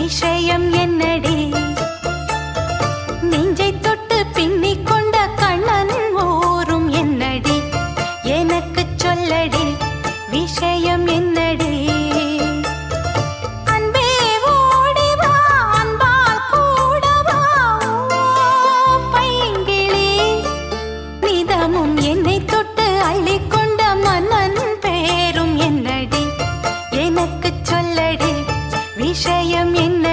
விஷயம் என்னடி? நெஞ்சை தொட்டு பின்னிக் கொண்ட கண்ணன் ஓரும் என்னடி? எனக்கு சொல்லடி விஷயம் என்னடி? என்னை தொட்டு அள்ளிக்கொண்டு விஷயம் என்ன?